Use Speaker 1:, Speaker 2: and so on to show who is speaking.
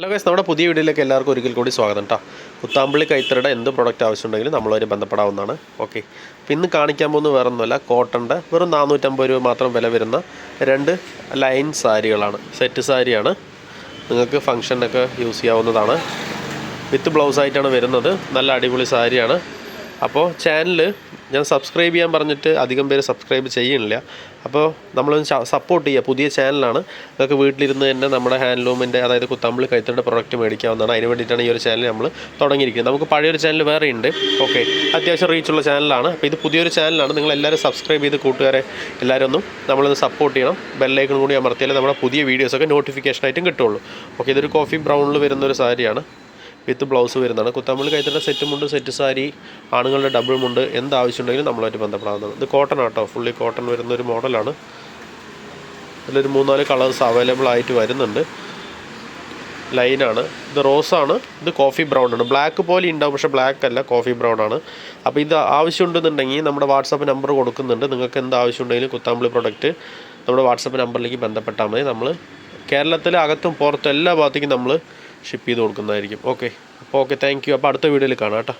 Speaker 1: Hello guys നമ്മുടെ പുതിയ വീഡിയോയിലേക്ക് എല്ലാവർക്കും ഒരിക്കൽ കൂടി സ്വാഗതം കേട്ടോ കുത്താമ്പള്ളി കൈത്തറയുടെ എന്ത് പ്രോഡക്റ്റ് ആവശ്യമുണ്ടെങ്കിലും നമ്മളുമായി ബന്ധപ്പെടാവുന്നതാണ്. ഓക്കെ അപ്പോൾ ഇന്ന് കാണിക്കാൻ പോകുന്നത് വേറെ ഒന്നുമല്ല കോട്ടന്റെ വെറും നാനൂറ്റമ്പത് രൂപ മാത്രം വില വരുന്ന രണ്ട് ലൈൻ സാരികളാണ്. സെറ്റ് സാരിയാണ്. നിങ്ങൾക്ക് ഫംഗ്ഷനൊക്കെ യൂസ് ചെയ്യാവുന്നതാണ്. വിത്ത് ബ്ലൗസ് ആയിട്ടാണ് വരുന്നത്. നല്ല അടിപൊളി സാരിയാണ്. അപ്പോൾ ചാനൽ ഞാൻ സബ്സ്ക്രൈബ് ചെയ്യാൻ പറഞ്ഞിട്ട് അധികം പേര് സബ്സ്ക്രൈബ് ചെയ്യണില്ല അപ്പോൾ നമ്മളൊന്ന് സപ്പോർട്ട് ചെയ്യുക. പുതിയ ചാനലാണ് നിങ്ങൾക്ക് വീട്ടിലിരുന്ന് തന്നെ നമ്മുടെ ഹാൻഡ്ലൂമിന്റെ അതായത് തമ്മിൽ കൈത്തറിയുടെ പ്രൊഡക്റ്റ് മേടിക്കാവുന്നതാണ്. അതിന് വേണ്ടിയിട്ടാണ് ഈ ഒരു ചാനൽ നമ്മൾ തുടങ്ങിയിരിക്കുന്നത്. നമുക്ക് പഴയൊരു ചാനൽ വേറെ ഉണ്ട്. ഓക്കെ അത്യാവശ്യം റീച്ചുള്ള ചാനലാണ് അപ്പോൾ ഇത് പുതിയൊരു ചാനലാണ് നിങ്ങൾ എല്ലാവരും സബ്സ്ക്രൈബ് ചെയ്ത് കൂട്ടുകാരെ എല്ലാവരും ഒന്നും നമ്മളൊന്ന് സപ്പോർട്ട് ചെയ്യണം. ബെല്ലൈക്കൺ കൂടി അമർത്തിയാലേ നമ്മുടെ പുതിയ വീഡിയോസൊക്കെ നോട്ടിഫിക്കേഷനായിട്ടും കിട്ടുള്ളൂ ഓക്കെ ഇതൊരു കോഫി ബ്രൗണിൽ വരുന്ന ഒരു സാരിയാണ്. വിത്ത് ബ്ലൗസ് വരുന്നതാണ്. കുത്തമ്പള്ളി കൈത്തറിന്റെ സെറ്റ് മുണ്ട് സെറ്റ് സാരി ആണുങ്ങളുടെ ഡബിൾ മുണ്ട് എന്താവശ്യമുണ്ടെങ്കിലും നമ്മളായിട്ട് ബന്ധപ്പെടാവുന്നതാണ്. ഇത് കോട്ടൺ ആട്ടോ. ഫുള്ളി കോട്ടൺ വരുന്ന ഒരു മോഡലാണ് ഇതിലൊരു മൂന്നാൽ കളേഴ്സ് അവൈലബിൾ ആയിട്ട് വരുന്നുണ്ട്. ലൈനാണ് ഇത് റോസാണ് ഇത് കോഫി ബ്രൗൺ ആണ്. ബ്ലാക്ക് പോലെ ഉണ്ടാവും പക്ഷേ ബ്ലാക്ക് അല്ല. കോഫി ബ്രൗൺ ആണ്. അപ്പോൾ ഇത് ആവശ്യമുണ്ടെന്നുണ്ടെങ്കിൽ നമ്മുടെ വാട്സാപ്പ് നമ്പർ കൊടുക്കുന്നുണ്ട്. നിങ്ങൾക്ക് എന്ത് ആവശ്യമുണ്ടെങ്കിലും കുത്താമ്പളി പ്രൊഡക്റ്റ് നമ്മുടെ വാട്സാപ്പ് നമ്പറിലേക്ക് ബന്ധപ്പെട്ടാൽ മതി. നമ്മൾ കേരളത്തിലെ അകത്തും പുറത്തും എല്ലാ ഭാഗത്തേക്കും നമ്മൾ ഷിപ്പ് ചെയ്ത് കൊടുക്കുന്നതായിരിക്കും. ഓക്കെ അപ്പോൾ ഓക്കെ താങ്ക് യു അപ്പോൾ അടുത്ത വീഡിയോയിൽ കാണാം കേട്ടോ.